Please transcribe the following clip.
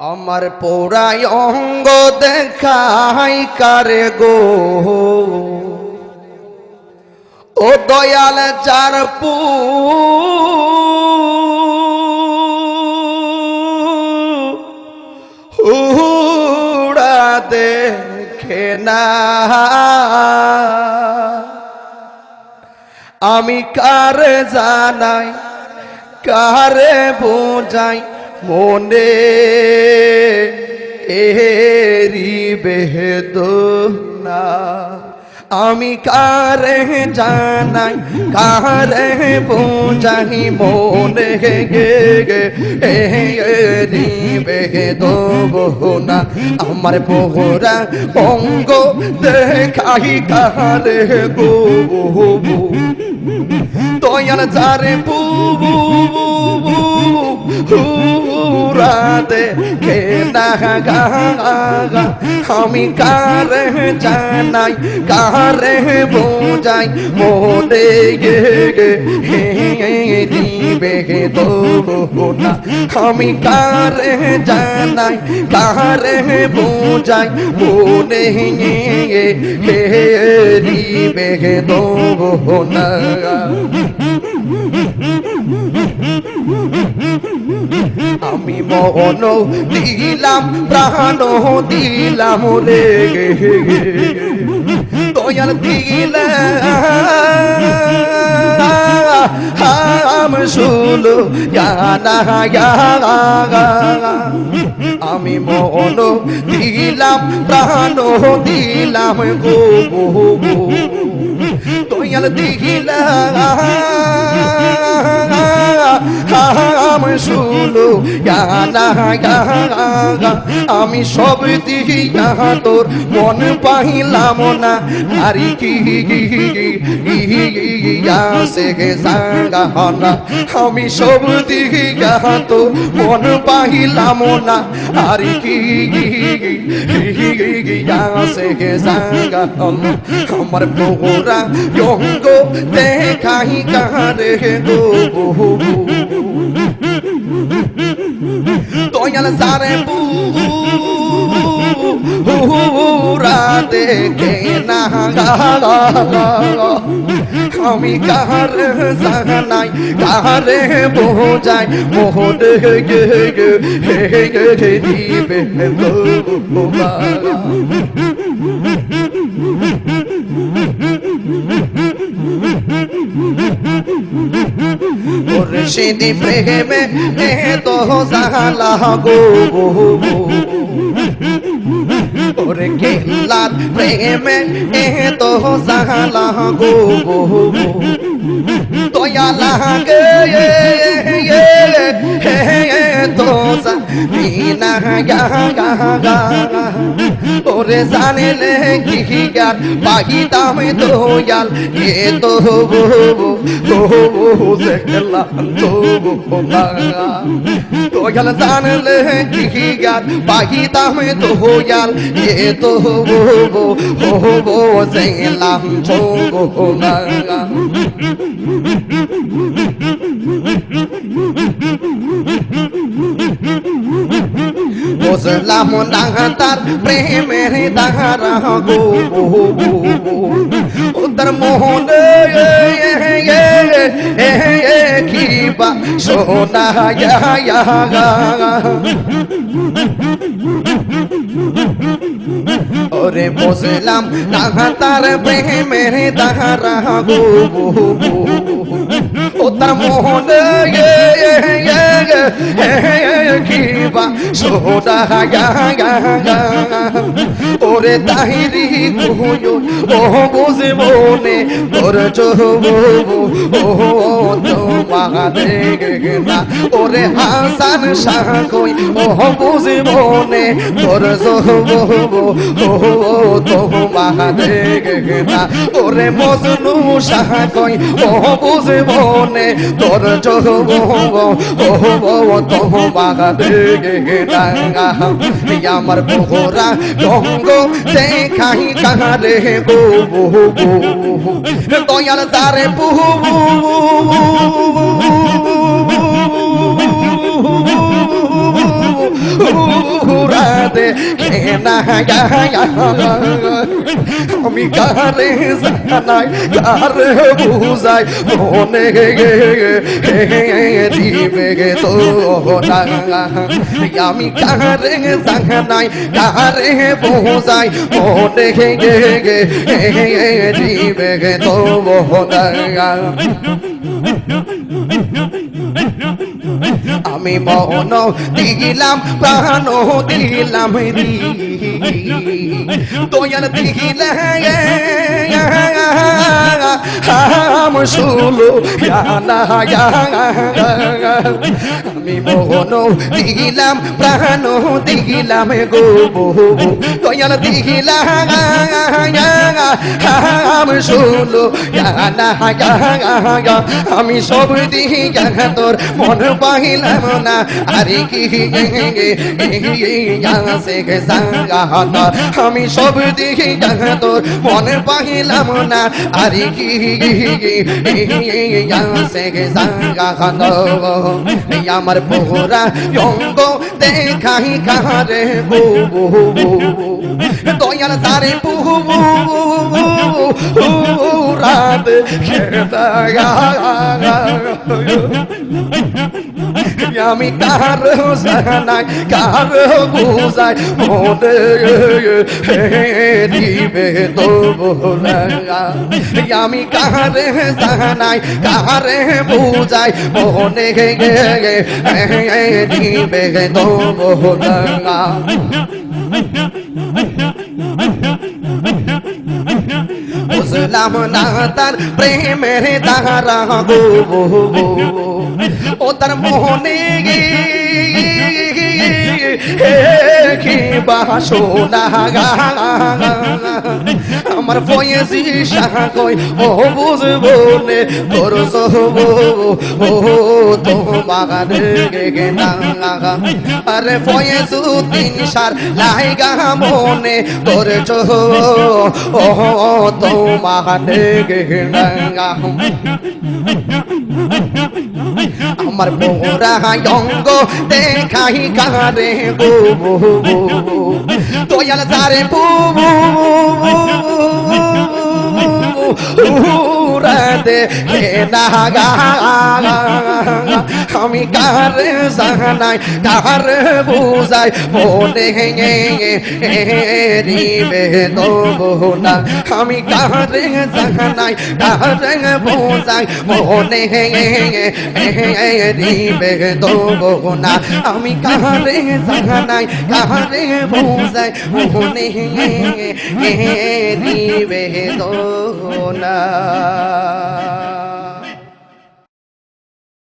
আমার পোড়াই অঙ্গ দেখাই কারে গো? ও দয়াল চার পু হুড়া দেখে না। আমি কারে জানাই, কারে বোঝাই? মনে এরি বেদনা আমি কারে জানাই, কারে বোঝাই মনে গে গে এরি বেদনা আমার পোহরা অঙ্গ দেখাই কারে গো দয়াল যারে বুবু রাতে কে না গা। আমি কারে জানাই কারে বোঝাই মোদে গে গে দিবে না আমি কারে জানাই, কারে বোঝাই মোদে গে দিবে না আমি মন দিলাম, প্রাণ দিলাম রে দিলাম শুলো আমি মন দিলাম প্রাণ দিলাম গো দয়াল দিলাম শুলো গা আমি সব দিহিয়া তোর মন পাইলাম না। আরে কি আমি সব দিহিয়া তোর মন পাইলাম না। আরে কি 기가 세게 사가온 엄마를 보라 용고 내 가이가 되고 또야는 사람 부라 되게 나가라 আমি কার জানাই কারে বোঝাই মোহন গে গে হে গে গে দিবে মুর্শিদি প্রেমে তো জালা গো ওরে কেল্লার প্রেমে এ তো জালা গো। দয়া লাগে। তো বিনা গা গা গা ওরে জানেলে কি গার পাহিতাম দয়াল এ তো গো গো সেলা তো দয়াল জানলে কি গার পাহিতাম দয়াল এ তো গো গো গো সেলা তো গো না বুঝলাম না তার প্রেমের দাহারা গো উত্তর মোহন কি বা সোনা ওরে বুঝলাম না তার প্রেমের দাহারা গো উত্তর মোহন কিবা সোনা ওরে তাহিরি কুহুয় ও বুঝে মনে তোর চহবু ও না ওরে হাসান শাহ কই ও বুঝে মনে তোর চহবু ও তো মাগাদে না ওরে মজনু শাহ কই ও বুঝে মনে তোর চহবু ও তো মাগাদে না আমার পোহরা রঙ্গ দেখাই কাহারে গো দয়াল তারে পুহু উড়াতে কেনা আমি কারে জানাই কারে বুঝাই, মনে দিবে গে তো আমি কারে জানাই কারে বুঝাই, মনে গে দিবে গে তো আমি মন দিলাম প্রাণ দিলাম রি দয়াল দিলে না আমি মন দিলাম প্রাণ দিলাম গো দয়াল দিলাম শুলো আমি সব দিহি তোর মন পাইলাম না আরে কি আমি সব দিহি তোর মন পাইলাম না আরে কি আমার পোহরা অঙ্গ দেখাই কারে গো দয়াল সারে পুহু রাত খেতা আমি কার সানাই কার বুঝাই মনে দিবে তো বোলা আমি কার সানাই কার বুঝাই মনে দিবে তো বোলা বুঝলাম না তার প্রেমের তাহারা গো ও তার মোহনে না বাসনা আমার বয়েসি সাগই ও বুঝব নে তোর সহব ও তো বাগানে গে না আরে বয়েসু তিন সার লাইগা মনে তোর চোহ ও তো বাগানে গে না আমার মোরা অঙ্গ দেখাই কারে গো দয়াল সারে পু উড়াতে না গা আমি কারে জানাই কারে বুঝাই, মনে রিবে দেবো না। আমি কারে জানাই কারে বুঝাই, মনে রিবে দেবো না। আমি কারে জানাই কারে বুঝাই, মনে রিবে দেবো না।